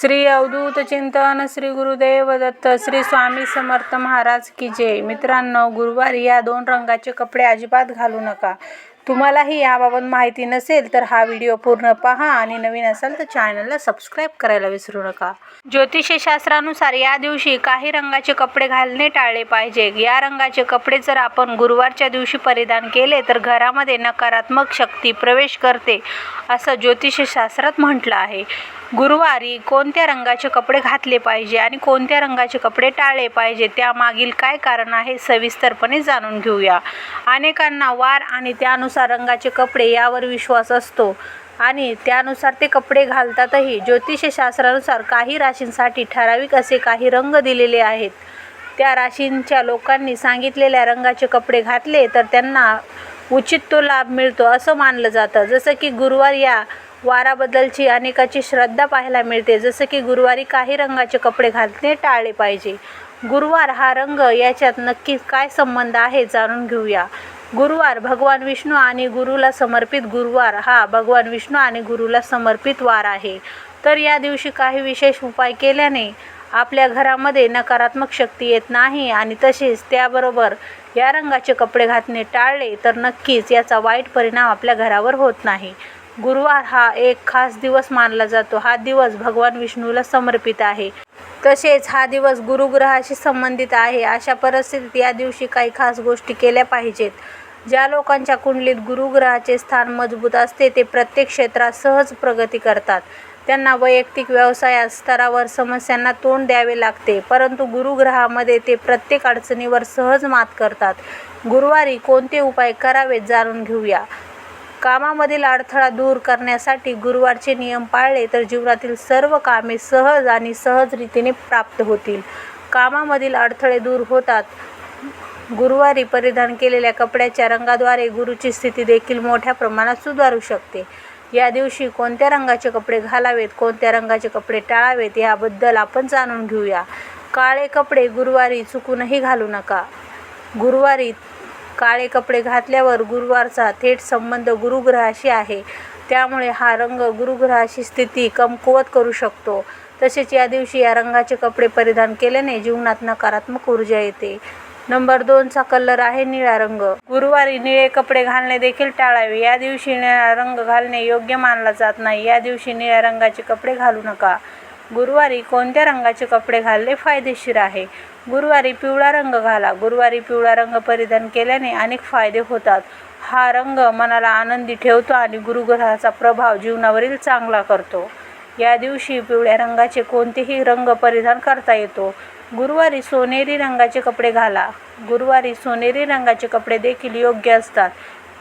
श्री अवधूत चिंतन श्री गुरुदेव दत्त श्री स्वामी समर्थ महाराज की जय. मित्रांनो गुरुवारी या दोन रंगाचे कपडे अजिबात घालू नका. तुम्हालाही याबाबत माहिती नसेल तर हा व्हिडिओ पूर्ण पहा आणि नवीन असाल तर चॅनलला सबस्क्राईब करायला विसरू नका. ज्योतिषशास्त्रानुसार या दिवशी काही रंगाचे कपडे घालणे टाळले पाहिजे. या रंगाचे कपडे जर आपण गुरुवारच्या दिवशी परिधान केले तर घरामध्ये नकारात्मक शक्ती प्रवेश करते असं ज्योतिषशास्त्रात म्हटलं आहे. गुरुवारी कोणत्या रंगाचे कपडे घातले पाहिजे आणि कोणत्या रंगाचे कपडे टाळले पाहिजे? त्यामागील काय कारण आहे सविस्तरपणे जाणून घेऊया. अनेकांना वार आणि त्यानुसार रंगाचे कपडे यावर विश्वास असतो आणि त्यानुसार ते कपडे घालतातही. ज्योतिषशास्त्रानुसार काही राशींसाठी ठराविक असे काही रंग दिलेले आहेत. त्या राशींच्या लोकांनी सांगितलेल्या रंगाचे कपडे घातले तर त्यांना उचित तो लाभ मिळतो असं मानलं जातं. जसं की गुरुवार या वाराबद्दलची अनेकाची श्रद्धा पाहायला मिळते. जसं की गुरुवारी काही रंगाचे कपडे घालणे टाळले पाहिजे. गुरुवार हा रंग याच्यात नक्की काय संबंध आहे जाणून घेऊया. गुरुवार भगवान विष्णू आणि गुरुला समर्पित गुरुवार. हा भगवान विष्णू आणि गुरुला समर्पित वार आहे. तर या दिवशी काही विशेष उपाय केल्याने आपल्या घरामध्ये नकारात्मक शक्ती येत नाही आणि तसेच त्याबरोबर या रंगाचे कपडे घातणे टाळले तर नक्कीच याचा वाईट परिणाम आपल्या घरावर होत नाही. गुरुवार हा एक खास दिवस मानला जातो. हा दिवस भगवान विष्णूला समर्पित आहे. तसेच हा दिवस गुरुग्रहाशी संबंधित आहे. अशा परिस्थितीत या दिवशी काही खास गोष्टी केल्या पाहिजेत. ज्या लोकांच्या कुंडलीत गुरुग्रहाचे स्थान मजबूत असते ते प्रत्येक क्षेत्रात सहज प्रगती करतात. त्यांना वैयक्तिक व्यवसायात स्तरावर समस्यांना तोंड द्यावे लागते परंतु गुरुग्रहामध्ये ते प्रत्येक अडचणीवर सहज मात करतात. गुरुवारी कोणते उपाय करावेत जाणून घेऊया. कामामधील अडथळा दूर करण्यासाठी गुरुवारचे नियम पाळले तर जीवनातील सर्व कामे सहज आणि सहज रीतीने प्राप्त होतील. कामामधील अडथळे दूर होतात. गुरुवारी परिधान केलेल्या कपड्याच्या रंगाद्वारे गुरुची स्थिती देखील मोठ्या प्रमाणात सुधारू शकते. या दिवशी कोणत्या रंगाचे कपडे घालावेत कोणत्या रंगाचे कपडे टाळावेत याबद्दल आपण जाणून घेऊया. काळे कपडे गुरुवारी चुकूनही घालू नका. गुरुवारी काळे कपडे घातल्यावर गुरुवारचा थेट संबंध गुरुग्रहाशी आहे. त्यामुळे हा रंग गुरुग्रहाची स्थिती कमकुवत करू शकतो. तसेच या दिवशी या रंगाचे कपडे परिधान केल्याने जीवनात नकारात्मक ऊर्जा येते. नंबर दोनचा कलर आहे निळा रंग. गुरुवारी निळे कपडे घालणे देखील टाळावे. या दिवशी निळा रंग घालणे योग्य मानला जात नाही. या दिवशी निळ्या रंगाचे कपडे घालू नका. गुरुवारी कोणत्या रंगाचे कपडे घालणे फायदेशीर आहे? गुरुवारी पिवळा रंग घाला. गुरुवारी पिवळा रंग परिधान केल्याने अनेक फायदे होतात. हा रंग मनाला आनंदी ठेवतो आणि गुरुग्रहाचा प्रभाव जीवनावरील चांगला करतो. या दिवशी पिवळ्या रंगाचे कोणतेही रंग परिधान करता येतो. गुरुवारी सोनेरी रंगाचे कपडे घाला. गुरुवारी सोनेरी रंगाचे कपडे देखील योग्य असतात.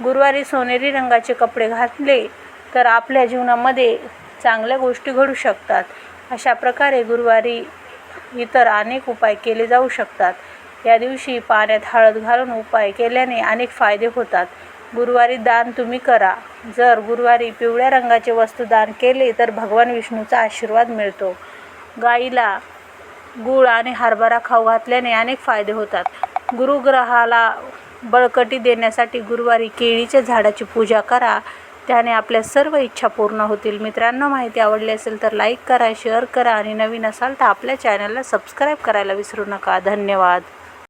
गुरुवारी सोनेरी रंगाचे कपडे घातले तर आपल्या जीवनामध्ये चांगल्या गोष्टी घडू शकतात. अशा प्रकारे गुरुवारी इतर अनेक उपाय केले जाऊ शकतात. या दिवशी पाण्यात हळद घालून उपाय केल्याने अनेक फायदे होतात. गुरुवारी दान तुम्ही करा. जर गुरुवारी पिवळ्या रंगाचे वस्तू दान केले तर भगवान विष्णूचा आशीर्वाद मिळतो. गाईला गूळ आणि हरभरा खाऊ घातल्याने अनेक फायदे होतात. गुरुग्रहाला बळकटी देण्यासाठी गुरुवारी केळीच्या झाडाची पूजा करा. त्याने आपल्या सर्व इच्छा पूर्ण होतील. मित्रांनो माहिती आवडली असेल तर लाईक करा शेअर करा आणि नवीन असाल तर आपल्या चॅनलला सबस्क्राईब करायला विसरू नका. धन्यवाद.